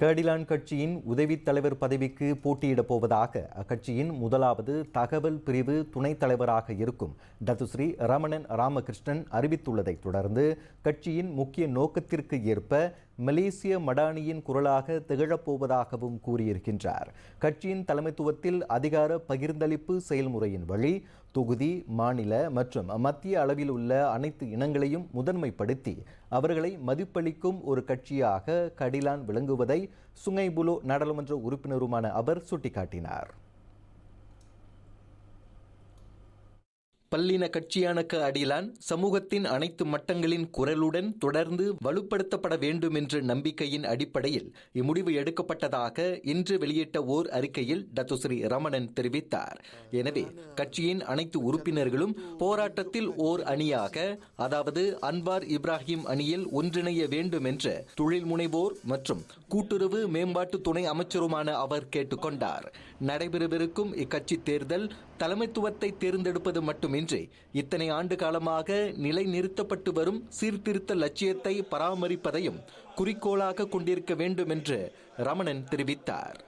கேடிலான் கட்சியின் உதவித் தலைவர் பதவிக்கு போட்டியிடப் போவதாக அக்கட்சியின் முதலாவது தகவல் பிரிவு துணைத் தலைவராக இருக்கும் தத்துஸ்ரீ ரமணன் ராமகிருஷ்ணன் அறிவித்துள்ளதைத் தொடர்ந்து கட்சியின் முக்கிய நோக்கத்திற்கு ஏற்ப மலேசிய மடானியின் குரலாக திகழப்போவதாகவும் கூறியிருக்கின்றார். கட்சியின் தலைமைத்துவத்தில் அதிகார பகிர்ந்தளிப்பு செயல்முறையின் வழி தொகுதி மாநில மற்றும் மத்திய அளவில் உள்ள அனைத்து இனங்களையும் முதன்மைப்படுத்தி அவர்களை மதிப்பளிக்கும் ஒரு கட்சியாக கடிலான் விளங்குவதை சுங்கைபுலோ நாடாளுமன்ற உறுப்பினருமான அவர் சுட்டிக்காட்டினார். பல்லின கட்சியான க அடிலான் சமூகத்தின் அனைத்து மட்டங்களின் குரலுடன் தொடர்ந்து வலுப்படுத்தப்பட வேண்டும் என்ற நம்பிக்கையின் அடிப்படையில் இம்முடிவு எடுக்கப்பட்டதாக இன்று வெளியிட்ட ஓர் அறிக்கையில் டத்துஸ்ரீ ரமணன் தெரிவித்தார். எனவே கட்சியின் அனைத்து உறுப்பினர்களும் போராட்டத்தில் ஓர் அணியாக அதாவது அன்வார் இப்ராஹிம் அணியில் ஒன்றிணைய வேண்டும் என்று தொழில் முனைவோர் மற்றும் கூட்டுறவு மேம்பாட்டு துணை அமைச்சருமான அவர் கேட்டுக்கொண்டார். நடைபெறவிருக்கும் இக்கட்சி தேர்தல் தலைமைத்துவத்தை தேர்ந்தெடுப்பது மட்டுமே மட்டுமின்றி இத்தனை ஆண்டு காலமாக நிலைநிறுத்தப்பட்டு வரும் சீர்திருத்த லட்சியத்தை பராமரிப்பதையும் குறிக்கோளாக கொண்டிருக்க வேண்டும் என்று ரமணன் தெரிவித்தார்.